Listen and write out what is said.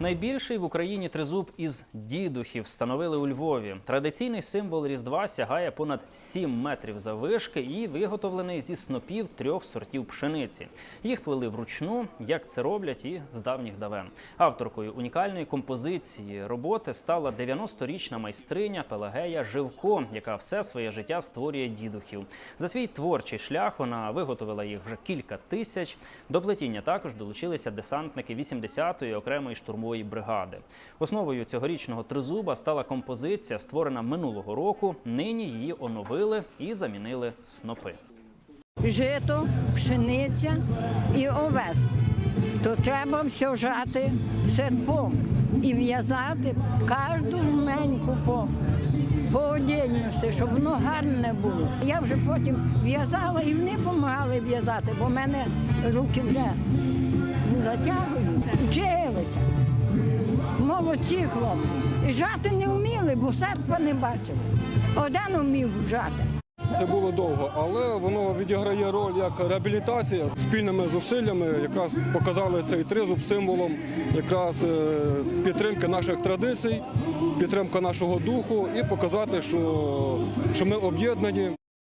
Найбільший в Україні тризуб із дідухів встановили у Львові. Традиційний символ Різдва сягає понад 7 метрів заввишки і виготовлений зі снопів трьох сортів пшениці. Їх плели вручну, як це роблять і з давніх давен. Авторкою унікальної композиції роботи стала 90-річна майстриня Пелагея Живко, яка все своє життя створює дідухів. За свій творчий шлях вона виготовила їх вже кілька тисяч. До плетіння також долучилися десантники 80-ї окремої штурмової бригади. Основою цьогорічного тризуба стала композиція, створена минулого року. Нині її оновили і замінили снопи. жито, пшениця і овес. То треба все жати серпом і в'язати кожну жменьку по, по одягності, щоб воно гарне було. Я вже потім в'язала і вони допомагали в'язати, бо в мене руки вже затягують. Молодці хлопці. Жати не вміли, бо серпа не бачили. Один вмів жати. Це було довго, але воно відіграє роль як реабілітація. Спільними зусиллями якраз показали цей тризуб символом якраз е, підтримки наших традицій, підтримка нашого духу і показати, що, що ми об'єднані.